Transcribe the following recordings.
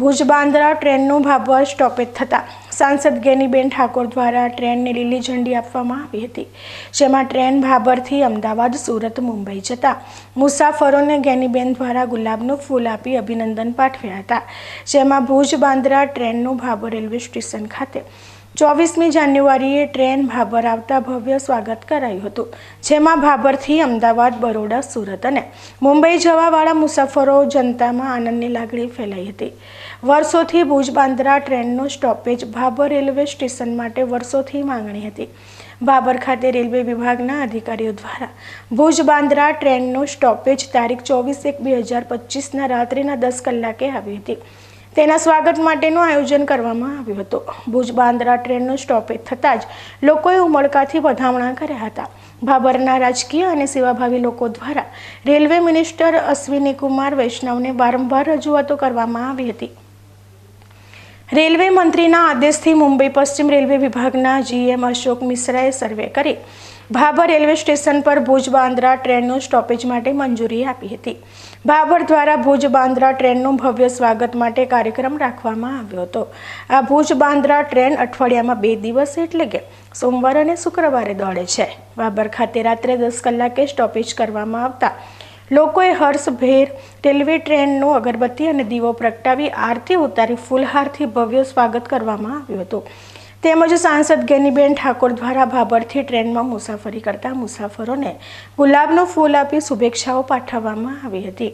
ભુજ બાંદ્રા ટ્રેનનું ભાભર સ્ટોપેજ થતાં સાંસદ ગેનીબેન ઠાકોર દ્વારા ટ્રેનને લીલી ઝંડી આપવામાં આવી હતી, જેમાં ટ્રેન ભાભરથી અમદાવાદ, સુરત, મુંબઈ જતા મુસાફરોને ગેનીબેન દ્વારા ગુલાબનું ફૂલ આપી અભિનંદન પાઠવ્યા હતા, જેમાં ભુજ બાંદ્રા ટ્રેનનું ભાભર રેલવે સ્ટેશન ખાતે ચોવીસમી જાન્યુઆરીએ ટ્રેન ભાભર આવતા ભવ્ય સ્વાગત કરાયું હતું, જેમાં ભાભરથી અમદાવાદ, બરોડા, સુરત અને મુંબઈ જવાવાળા મુસાફરો જનતામાં આનંદની લાગણી ફેલાઈ હતી. વર્ષોથી ભુજ બાંદ્રા ટ્રેનનો સ્ટોપેજ ભાભર રેલવે સ્ટેશન માટે વર્ષોથી માંગણી હતી. ભાભર ખાતે રેલવે વિભાગના અધિકારીઓ દ્વારા ભુજ બાંદ્રા ટ્રેનનો સ્ટોપેજ તારીખ ચોવીસ એક બે હજાર પચીસના રાત્રિના દસ કલાકે આવી હતી. તેના સ્વાગત માટેનું આયોજન કરવામાં આવ્યું હતું. ભુજ બાંદ્રા ટ્રેનનું સ્ટોપેજ થતાં જ લોકોએ ઉમળકાથી વધામણા કર્યા હતા. ભાભરના રાજકીય અને સેવાભાવી લોકો દ્વારા રેલવે મિનિસ્ટર અશ્વિની કુમાર વૈષ્ણવને વારંવાર રજૂઆતો કરવામાં આવી હતી. રેલવે મંત્રીના આદેશથી મુંબઈ પશ્ચિમ રેલવે વિભાગના જીએમ અશોક મિશ્રાએ સર્વે કરી ભાભર રેલવે સ્ટેશન પર ભુજ બાંદ્રા ટ્રેનનું સ્ટોપેજ માટે મંજૂરી આપી હતી. ભાભર દ્વારા ભુજ બાંદ્રા ટ્રેનનું ભવ્ય સ્વાગત માટે કાર્યક્રમ રાખવામાં આવ્યો હતો. આ ભુજ બાંદ્રા ટ્રેન અઠવાડિયામાં બે દિવસ એટલે કે સોમવાર અને શુક્રવારે દોડે છે. ભાભર ખાતે રાત્રે દસ કલાકે સ્ટોપેજ કરવામાં આવતા લોકોએ હર્ષભેર રેલવે ટ્રેનનું અગરબત્તી અને દીવો પ્રગટાવી આરતી ઉતારી ફૂલહારથી ભવ્ય સ્વાગત કરવામાં આવ્યું હતું. તેમજ સાંસદ ગેનીબેન ઠાકોર દ્વારા ભાભરથી ટ્રેનમાં મુસાફરી કરતા મુસાફરોને ગુલાબનું ફૂલ આપી શુભેચ્છાઓ પાઠવવામાં આવી હતી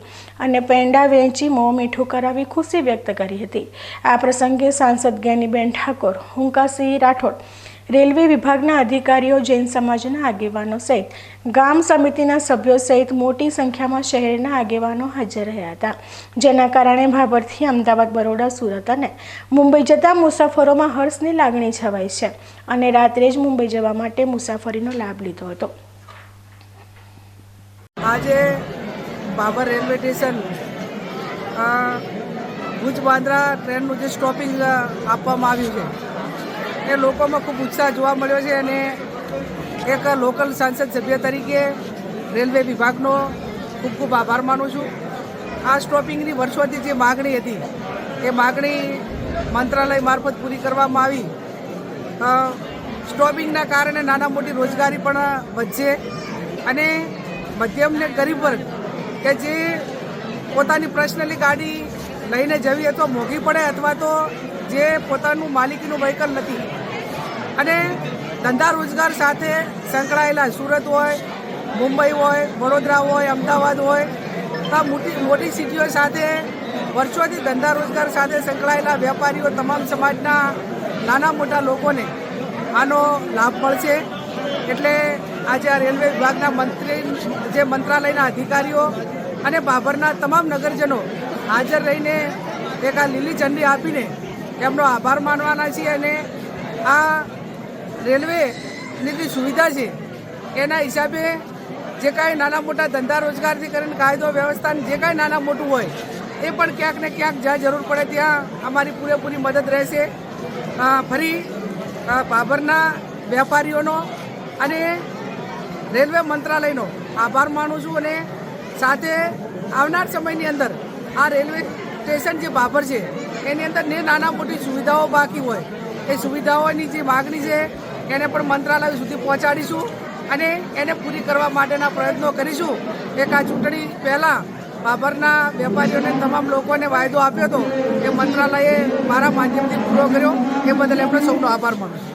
અને પેંડા વેચી મોં મીઠું કરાવી ખુશી વ્યક્ત કરી હતી. આ પ્રસંગે સાંસદ ગેનીબેન ઠાકોર, હુંકાસિંહ રાઠોડ રેલવે વિભાગના અધિકારીઓ, જૈન સમાજના આગેવાનો સહિત ગામ સમિતિના સભ્યો સહિત મોટી સંખ્યામાં શહેરના આગેવાનો હાજર રહ્યા હતા. જેના કારણે ભાભરથી અમદાવાદ, બરોડા, સુરત અને મુંબઈ જતા મુસાફરોમાં હર્ષની લાગણી છવાઈ છે અને રાત્રે જ મુંબઈ જવા માટે મુસાફરીનો લાભ લીધો હતો. આજે બાબર રેલવે સ્ટેશન ભુજ બાંદ્રા ટ્રેનનું જે સ્ટોપિંગ આપવામાં આવ્યું છે એ લોકોમાં ખૂબ ઉત્સાહ જોવા મળ્યો છે અને એક લોકલ સાંસદ સભ્ય તરીકે રેલવે વિભાગનો ખૂબ ખૂબ આભાર માનું છું. આ સ્ટોપિંગની વર્ષોથી જે માગણી હતી, એ માગણી મંત્રાલય મારફત પૂરી કરવામાં આવી. સ્ટોપિંગના કારણે નાના મોટી રોજગારી પણ વધશે અને મધ્યમ ને ગરીબ વર્ગ કે જે પોતાની પર્સનલી ગાડી લઈને જવી અથવા મોંઘી પડે અથવા તો જે પોતાનું માલિકીનું વ્હીકલ નથી. અને ધંધા રોજગાર સાથે સંકળાયેલા સુરત હોય, મુંબઈ હોય, વડોદરા હોય, અમદાવાદ હોય આ મોટી મોટી સિટીઓ સાથે વર્ષોથી ધંધા રોજગાર સાથે સંકળાયેલા વેપારીઓ તમામ સમાજના નાના મોટા લોકોને આનો લાભ મળશે. એટલે આજે આ રેલવે વિભાગના મંત્રી, જે મંત્રાલયના અધિકારીઓ અને બાભરના તમામ નગરજનો હાજર રહીને એક આ લીલી ઝંડી આપીને એમનો આભાર માનવાના છીએ અને આ રેલવેની જે સુવિધા છે, એના હિસાબે જે કાંઈ નાના મોટા ધંધા રોજગારથી કરીને કાયદો વ્યવસ્થાને જે કાંઈ નાના મોટું હોય, એ પણ ક્યાંક ને ક્યાંક જ્યાં જરૂર પડે ત્યાં અમારી પૂરેપૂરી મદદ રહેશે. ફરી ભાભરના વેપારીઓનો અને રેલવે મંત્રાલયનો આભાર માનું છું અને સાથે આવનાર સમયની અંદર આ રેલવે સ્ટેશન જે બાબર છે એની અંદર ને નાના મોટી સુવિધાઓ બાકી હોય. એ સુવિધાઓની જે માગણી છે, એને પણ મંત્રાલય સુધી પહોંચાડીશું અને એને પૂરી કરવા માટેના પ્રયત્નો કરીશું. એક આ ચૂંટણી પહેલાં બાબરના વેપારીઓને તમામ લોકોને વાયદો આપ્યો હતો. એ મંત્રાલયે મારા માધ્યમથી પૂરો કર્યો. એ બદલ એમનો સૌનો આભાર માનું